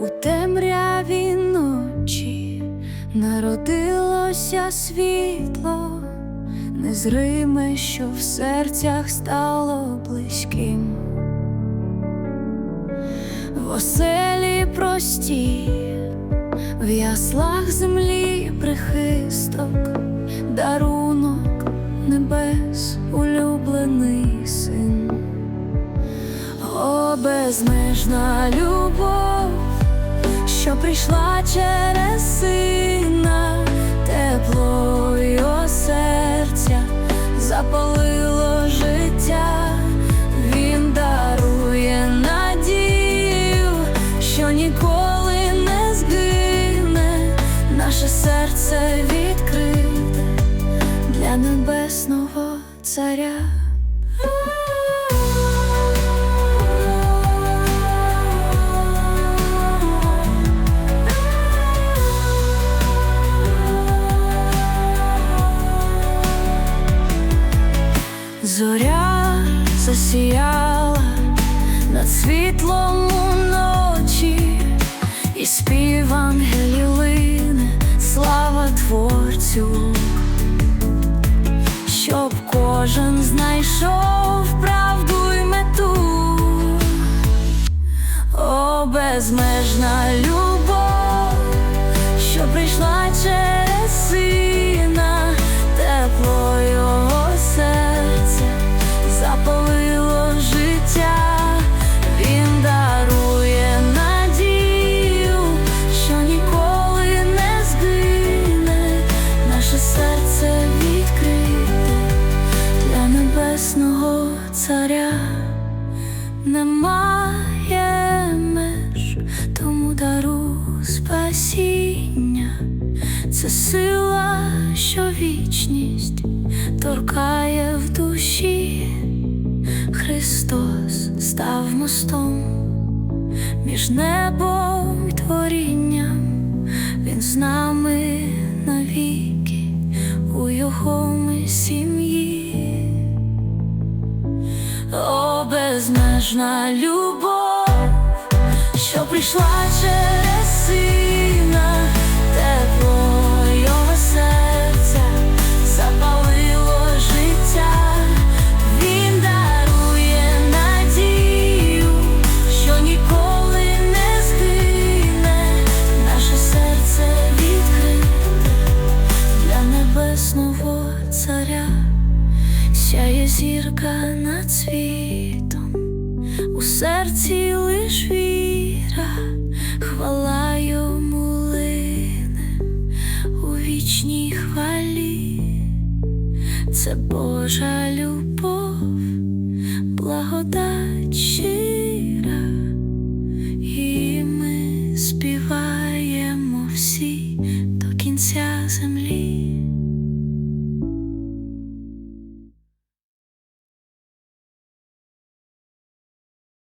у темряві ночі народилося світло, незриме, що в серцях стало близьким, в оселі прості, в яслах землі прихисток, дарунок небес улюблений син. О, безмежна любов що прийшла через сина, тепло його серця запалило життя, він дарує надію, що ніколи не згине, наше серце відкрите для небесного царя. Зоря засіяла над світлом уночі, і спів ангелів лине, слава Творцю, щоб кожен знайшов правду й мету, о, безмежна любов, що прийшла через царя. Немає меж тому дару спасіння, це сила, що вічність торкає в душі. Христос став мостом між небом і творінням, Він з нами навіки у його ми сім'ї. Безмежна любов, що прийшла через сина, тепло серця запалило життя, він дарує надію, що ніколи не згине, наше серце відкрите для небесного царя. Сяє зірка над світом, у серці лиш віра, хвала йому лине у вічній хвалі, це Божа любов, благодать